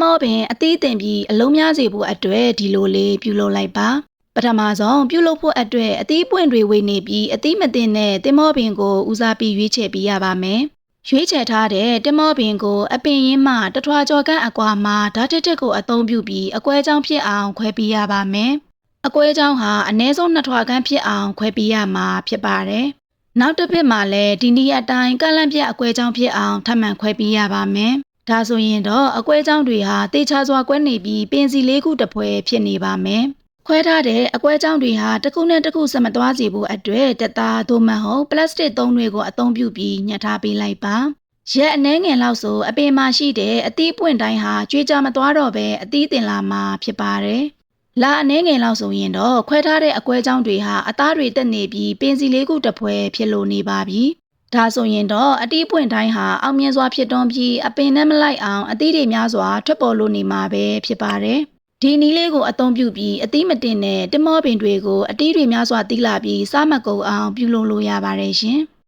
မောပင်အသီးတင်ပြီးအလုံးများစေဖို့အတွက်ဒီလိုလေးပြုလုပ်လိုက်ပါပထမဆုံးပြုလုပ်ဖို့အတွက်အသီးပွင့်တွေဝေနေပြီးအသီးမတင်တဲ့တင်မောပင်ကိုဦးစားပြီးရွေးချယ်ပေးရပါမယ်ရွေးချယ်ထားတဲ့တင်မောပင်ကိုအပင်ရင်းမှတထွာကျော်ကန့်အကွာမှာဓာတ်တက်တက်ကိုအသုံးပြုပြီးအကွဲကြောင်းဖြစ်အောင်ခွဲပေးရပါမယ်အကွဲကြောင်းဟာအနည်းဆုံးနှစ်ထွာကန့်ဖြစ်အောင်ခွဲပေးရမှာဖြစ်ပါတယ်နောက်တစ်ဖြစ်မှာလည်းဒီနေ့အတိုင်းကန့်လန့်ပြက်အကွဲကြောင်းဖြစ်အောင်ထပ်မံခွဲပေးရပါမယ် ဒါဆိုရင်တော့အကွဲကြောင်းတွေဟာတေချာစွာကွဲနေပြီးပင်စီလေးခုတစ်ဖွဲဖြစ်နေပါမယ်ခွဲထားတဲ့အကွဲကြောင်းတွေဟာတစ်ခုနဲ့တစ်ခုဆက်မသွားစေဖို့အတွက်တက်သားသို့မဟုတ်ပလတ်စတစ်သုံးတွေကိုအသုံးပြုပြီးညှက်ထားပေးလိုက်ပါရက်အနှဲငယ်လောက်ဆိုအပင်မှာရှိတဲ့အသီးပွင့်တိုင်းဟာကြွေးကြမသွားတော့ပဲအသီးတင်လာမှာဖြစ်ပါတယ်လာအနှဲငယ်လောက်ဆိုရင်တော့ခွဲထားတဲ့အကွဲကြောင်းတွေဟာအသားတွေတက်နေပြီးပင်စီလေးခုတစ်ဖွဲဖြစ်လို့နေပါပြီ ဒါဆိုရင်တော့အတီးပွင့်တိုင်းဟာအောင်မြင်စွာဖြစ်တွန်းပြီးအပင်နဲ့မလိုက်အောင်အသီးတွေများစွာထွက်ပေါ်လို့နေမှာပဲဖြစ်ပါတယ်။ဒီနီးလေးကိုအသုံးပြုပြီးအသီးမတင်တဲ့တမောပင်တွေကိုအတီးတွေများစွာတီးလာပြီးစားမကုန်အောင်ပြုလုပ်လို့ရပါတယ်ရှင်